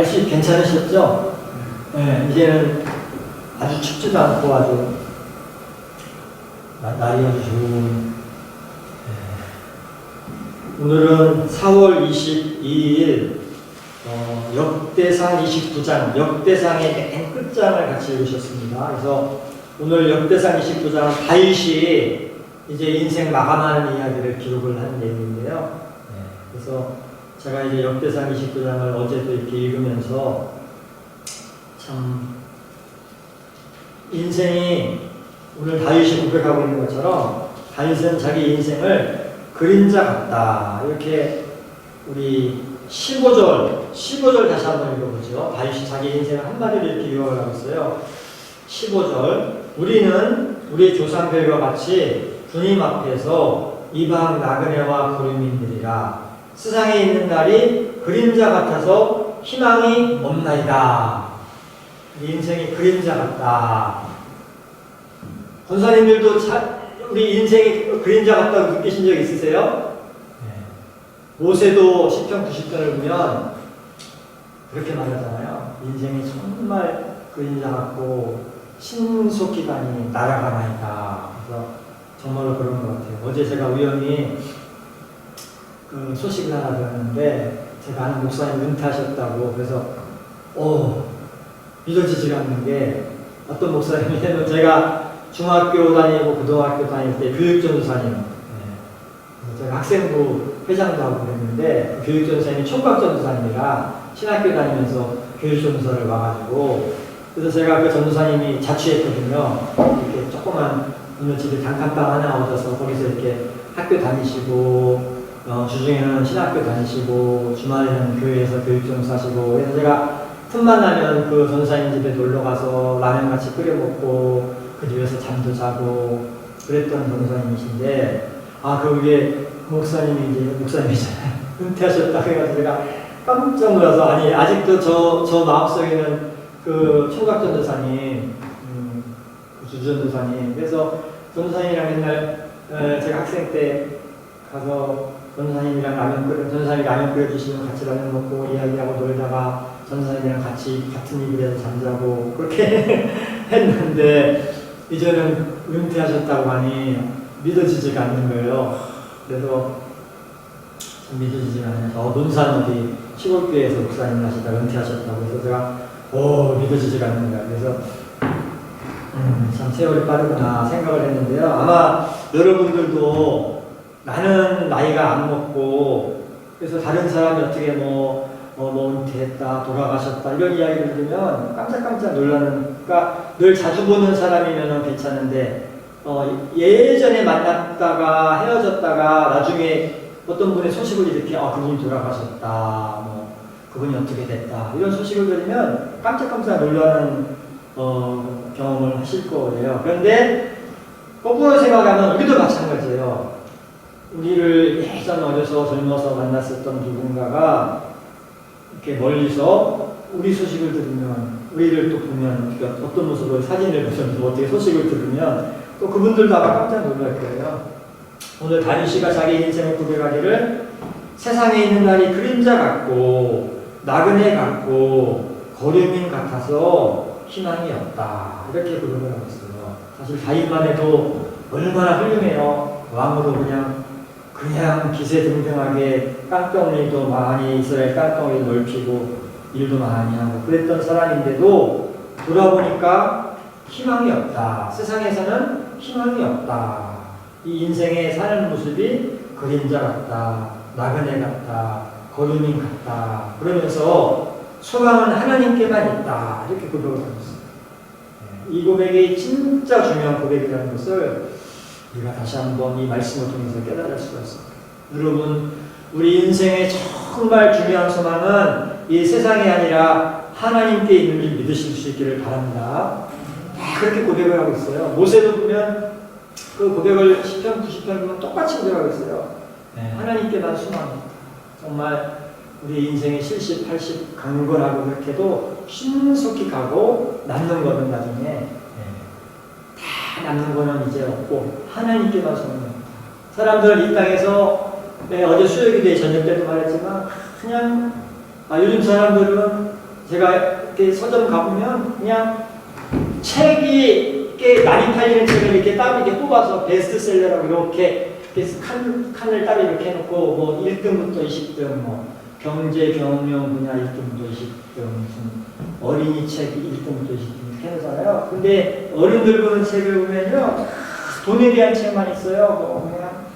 날씨 괜찮으셨죠? 네, 이제는 아주 춥지도 않고 아주 나- 날이 아주 좋은 네. 오늘은 4월 22일 어, 역대상 29장, 역대상의 맨 끝장을 같이 읽으셨습니다. 그래서 오늘 역대상 29장은 다윗이 이제 인생 마감하는 이야기를 기록을 한 내용인데요. 네, 그래서 제가 이제 역대상 29장을 어제도 이렇게 읽으면서 참 인생이 오늘 다윗이 고백하고 있는 것처럼 다윗은 자기 인생을 그림자 같다. 이렇게 우리 15절 15절 다시 한번 읽어보죠. 다윗이 자기 인생을 한마디로 이렇게 요약을 하고 있어요. 15절 우리는 우리 조상들과 같이 주님 앞에서 이방 나그네와 구름인들이라 세상에 있는 날이 그림자 같아서 희망이 없나이다 인생이 그림자 같다 권사님들도 자, 우리 인생이 그림자 같다고 느끼신 적 있으세요? 네. 모세도 10편 90편을 보면 그렇게 말하잖아요. 인생이 정말 그림자 같고 가니 날아가나이다. 그래서 정말로 그런 것 같아요. 어제 제가 우연히 그 소식을 하나 들었는데 제가 아는 목사님 은퇴하셨다고 그래서 오 믿어지지가 않는 게 어떤 목사님이냐면 제가 중학교 다니고 고등학교 다닐 때 교육전도사님 네. 제가 학생부 회장도 하고 그랬는데 그 교육전도사님이 총각전도사님이라 신학교 다니면서 교육전도사를 와가지고 그래서 제가 그 전도사님이 자취했거든요 이렇게 조그만 어느 집에 단칸방 하나 얻어서 거기서 이렇게 학교 다니시고 어, 주중에는 신학교 다니시고 주말에는 교회에서 교육전도사 하시고 그래서 제가 틈만 나면 그 전도사님 집에 놀러 가서 라면 같이 끓여 먹고 그 집에서 잠도 자고 그랬던 전도사님이신데 아그 위에 목사님이 이제 목사님이잖아요. 은퇴하셨다 그래가지고 제가 깜짝 놀라서 아니 아직도 저 저 마음속에는 그 총각 전도사님 음, 그 주전도사님. 그래서 전도사님이랑 옛날 에, 제가 학생 때 가서 전도사님이랑 라면 끓여 전도사님이 라면 끓여주시면 같이 라면 먹고 이야기하고 놀다가 전도사님이랑 같이 같은 이불에서 잠자고 그렇게 했는데 이제는 은퇴하셨다고 하니 믿어지지가 않는 거예요. 그래서 참 믿어지지가 않아요. 어, 논산 어디 시골교회에서 목사님 하시다가 은퇴하셨다고 해서 제가 오 믿어지지가 않는 거예요. 그래서 음, 참 세월이 빠르구나 생각을 했는데요. 아마 여러분들도 나는 나이가 안 먹고 그래서 다른 사람이 어떻게 뭐, 어, 뭐 은퇴했다 돌아가셨다 이런 이야기를 들으면 깜짝깜짝 놀라는 그러니까 늘 자주 보는 사람이면 괜찮은데 어, 예전에 만났다가 헤어졌다가 나중에 어떤 분의 소식을 이렇게 아 그분이 돌아가셨다 뭐 그분이 어떻게 됐다 이런 소식을 들으면 깜짝깜짝 놀라는 어, 경험을 하실 거예요. 그런데 거꾸로 생각하면 우리도 마찬가지예요. 우리를 예전 어려서 젊어서 만났었던 누군가가 이렇게 멀리서 우리 소식을 들으면 우리를 또 보면 그러니까 어떤 모습으로 사진을 보면서 어떻게 소식을 들으면 또 그분들도 아마 깜짝 놀랄 거예요. 오늘 다니시가 자기 인생을 고백하기를 세상에 있는 날이 그림자 같고 나그네 같고 거류민 같아서 희망이 없다 이렇게 고백을 하고 있어요. 사실 다윗만 해도 얼마나 훌륭해요. 왕으로 그냥 그냥 기세등등하게 깡병리도 많이 이스라엘 깡병리 넓히고 일도 많이 하고 그랬던 사람인데도 돌아보니까 희망이 없다. 세상에서는 희망이 없다. 이 인생에 사는 모습이 그림자 같다. 나그네 같다. 거류민 같다. 그러면서 소망은 하나님께만 있다. 이렇게 고백을. 네, 이 고백이 진짜 중요한 고백이라는 것을 우리가 다시 한번 이 말씀을 통해서 깨달을 수가 있습니다. 여러분, 우리 인생의 정말 중요한 소망은 이 세상이 아니라 하나님께 있는 줄 믿으실 수 있기를 바랍니다. 다 그렇게 고백을 하고 있어요. 모세도 보면 그 고백을 10편, 90편 보면 똑같이 고백하고 있어요. 네, 하나님께만 소망합니다. 정말 우리 인생의 70, 80 강건하고 그렇게도 신속히 가고 남는 거는 나중에 남는 거는 이제 없고 하나님께만 소망합니다. 사람들 이 땅에서 네, 어제 수요일에 저녁 때도 말했지만 그냥 아, 요즘 사람들은 제가 이렇게 서점 가보면 그냥 책이 꽤 많이 팔리는 책을 이렇게 따로 이렇게 뽑아서 베스트셀러라고 이렇게 이렇게 칸, 칸을 따로 이렇게 해놓고 뭐 1등부터 20등 뭐 경제 경영 분야 1등부터 20등 무슨 어린이 책 1등부터 20등 이렇게 해놓잖아요. 근데 어른들 보는 책을 보면요 돈에 대한 책만 있어요. 뭐 그냥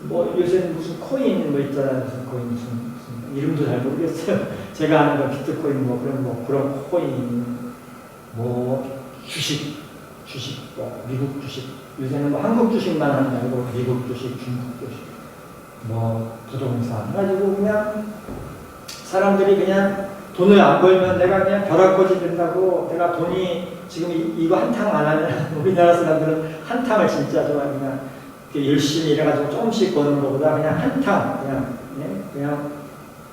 뭐 요새는 무슨 코인 뭐 있잖아요. 무슨 코인 무슨, 무슨 이름도 잘 모르겠어요. 제가 아는 건 비트코인 뭐 그런 뭐 그런 코인 뭐 주식 주식 뭐 미국 주식 요새는 뭐 한국 주식만 하는 게 아니고 미국 주식 중국 주식 뭐 부동산 가지고 그냥 사람들이 그냥 돈을 안 벌면 내가 그냥 벼락거지 된다고 내가 돈이 지금 이, 이거 한탕 안 하면 우리나라 사람들은 한탕을 진짜 좋아해 그냥 열심히 일해가지고 조금씩 버는 것보다 그냥 한탕 그냥 예? 그냥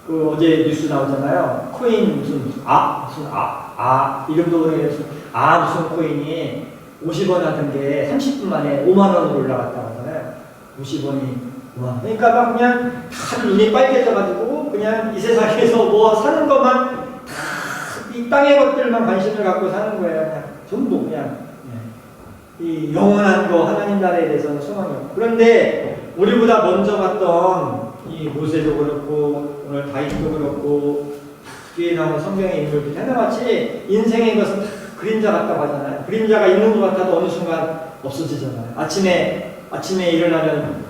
그 어제 뉴스 나오잖아요 코인 무슨 아 무슨 아, 아 이름도 모르겠어 아 무슨 코인이 50원 하던 게 30분 만에 5만 원으로 올라갔다고 하잖아요 50원이 5만 원 그러니까 막 그냥 다 눈이 빨개져가지고 그냥 이 세상에서 뭐 사는 것만 다이 땅의 것들만 관심을 갖고 사는 거예요 그냥. 전부 그냥. 예. 이 영원한 거 하나님 나라에 대해서는 소망이 없고. 그런데 우리보다 먼저 갔던 이 모세도 그렇고 오늘 다윗도 그렇고 뒤에 나오는 성경의 인물들이 하나같이 인생의 것은 다 그림자 같다고 하잖아요. 그림자가 있는 것 같아도 어느 순간 없어지잖아요. 아침에 아침에 일어나면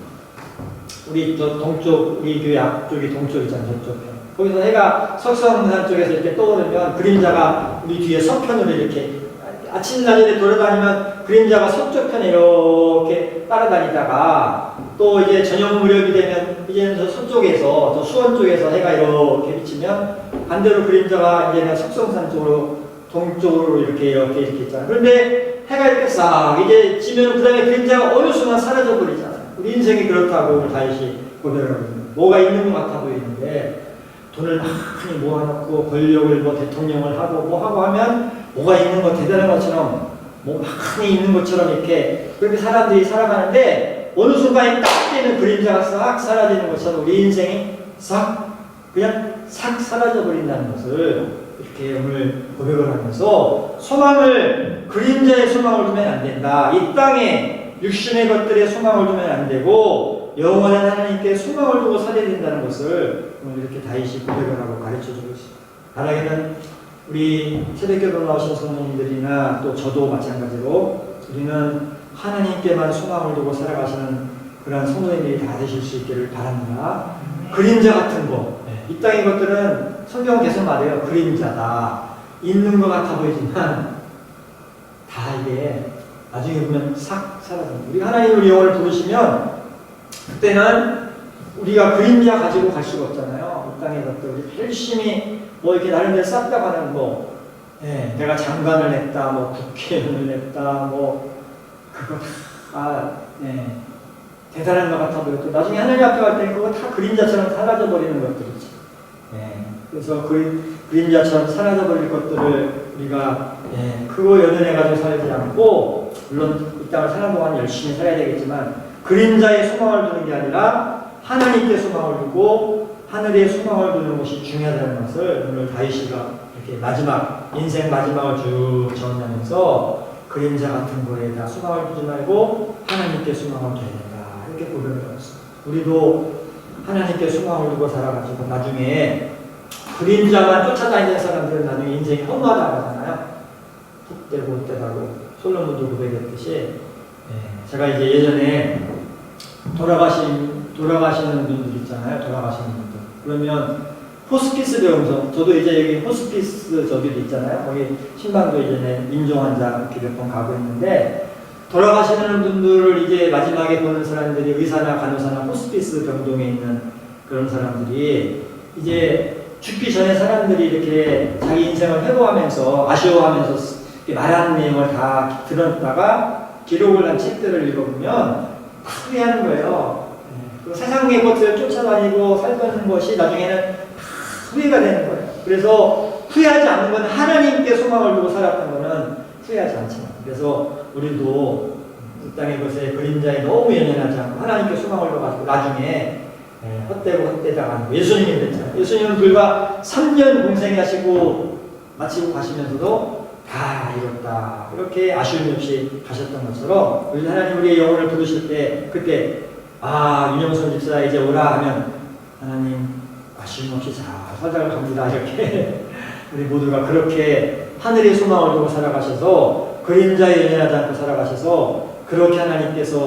우리 저 동쪽 우리 교회 앞쪽이 동쪽이잖아요 저쪽 편 거기서 해가 석성산 쪽에서 이렇게 떠오르면 그림자가 우리 뒤에 서편으로 이렇게 아침 낮에 돌아다니면 그림자가 서쪽 편에 이렇게 따라다니다가 또 이제 저녁 무렵이 되면 이제는 저 서쪽에서 저 수원 쪽에서 해가 이렇게 비치면 반대로 그림자가 이제는 석성산 쪽으로 동쪽으로 이렇게 이렇게 이렇게 있잖아요. 그런데 해가 이렇게 싹 이제 지면 그 다음에 그림자가 어느 순간 사라져 버리잖아요. 우리 인생이 그렇다고 다시 있는 뭐가 있는 것 같아 보이는데 돈을 많이 모아놓고 권력을 뭐 대통령을 하고 뭐 하고 하면 뭐가 있는 거 대단한 것처럼 뭐 많이 있는 것처럼 이렇게 그렇게 사람들이 살아가는데 어느 순간에 딱 되는 그림자가 싹 사라지는 것처럼 우리 인생이 싹 그냥 싹 사라져 버린다는 것을 이렇게 오늘 고백을 하면서 소망을 그림자의 소망을 두면 안 된다. 이 땅에 육신의 것들에 소망을 두면 안 되고 영원한 하나님께 소망을 두고 살아야 된다는 것을 오늘 이렇게 다윗이 고백을 하고 가르쳐 주고 있습니다. 바라기는 우리 새벽교로 나오신 성도님들이나 또 저도 마찬가지로 우리는 하나님께만 소망을 두고 살아가시는 그런 성도님들이 다 되실 수 있기를 바랍니다. 그림자 같은 거, 이 땅의 것들은 성경은 계속 말해요. 그림자다. 있는 것 같아 보이지만 다 이게 나중에 보면 싹 사라집니다. 우리 하나님 우리 영혼을 부르시면 그때는 우리가 그림자 가지고 갈 수가 없잖아요. 이 땅의 것들 열심히 뭐 이렇게 나름대로 쌓다가는 뭐 예, 내가 장관을 냈다, 뭐 국회의원을 냈다, 뭐 그거 다 예, 대단한 것 같아 보여도 나중에 하나님 앞에 갈때 그거 다 그림자처럼 사라져 버리는 것들이죠. 예, 그래서 그 그림자처럼 사라져 버릴 것들을 우리가 예, 그거 연연해가지고 살지 않고 물론 이 땅을 사는 동안 열심히 살아야 되겠지만 그림자의 소망을 두는 게 아니라 하나님께 소망을 두고 하늘에 소망을 두는 것이 중요하다는 것을 오늘 다윗이가 이렇게 마지막 인생 마지막을 쭉 정리하면서 그림자 같은 거에다 소망을 두지 말고 하나님께 소망을 둬야 된다 이렇게 고백을 하셨습니다. 우리도 하나님께 소망을 두고 살아가지고 나중에 그림자만 쫓아다니는 사람들은 나중에 인생이 허무하다고 하잖아요. 헛되고 헛되다고 솔로몬도 고백했듯이 예, 제가 이제 예전에 돌아가신 돌아가시는 분들 있잖아요. 돌아가시는 분들. 그러면 호스피스 병성, 저도 이제 여기 호스피스 저기도 있잖아요. 거기 신방도 이전에 임종 환자 이렇게 몇 번 가고 있는데 돌아가시는 분들을 이제 마지막에 보는 사람들이 의사나 간호사나 호스피스 병동에 있는 그런 사람들이 이제 죽기 전에 사람들이 이렇게 자기 인생을 회고하면서 아쉬워하면서 말하는 내용을 다 들었다가 기록을 한 책들을 읽어보면 후회하는 거예요. 그 세상의 것들을 쫓아다니고 살던 것이 나중에는 다 후회가 되는 거예요. 그래서 후회하지 않는 건 하나님께 소망을 두고 살았던 거는 후회하지 않지만 그래서 우리도 이 땅의 것에 그림자에 너무 연연하지 않고 하나님께 소망을 두어가지고 나중에 예, 헛되고 헛되다가 예수님이 됐잖아요. 예수님은 불과 3년 공생하시고 마치고 가시면서도 다 이뤘다. 이렇게 아쉬움이 없이 가셨던 것처럼 우리 하나님 우리의 영혼을 부르실 때 그때 아 윤영선 집사 이제 오라 하면 하나님 아쉬움 없이 잘 살다가 갑니다. 이렇게 우리 모두가 그렇게 하늘의 소망을 두고 살아가셔서 그림자에 연연하지 않고 살아가셔서 그렇게 하나님께서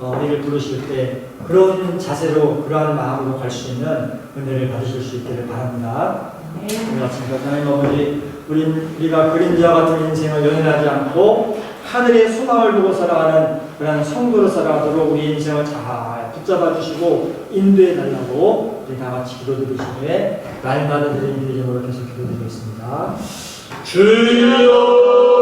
어, 우리를 부르실 때 그런 자세로 그러한 마음으로 갈 수 있는 은혜를 받으실 수 있기를 바랍니다. 우리 아침까 하나님 아버지 우리, 우리가 그림자 같은 인생을 연연하지 않고 하늘의 소망을 두고 살아가는 그러한 성도로 살아가도록 우리 인생을 잘 붙잡아 주시고 인도해 달라고 우리 다 같이 기도드리시되 날마다 드리는 제목으로 계속 기도드리겠습니다. 주여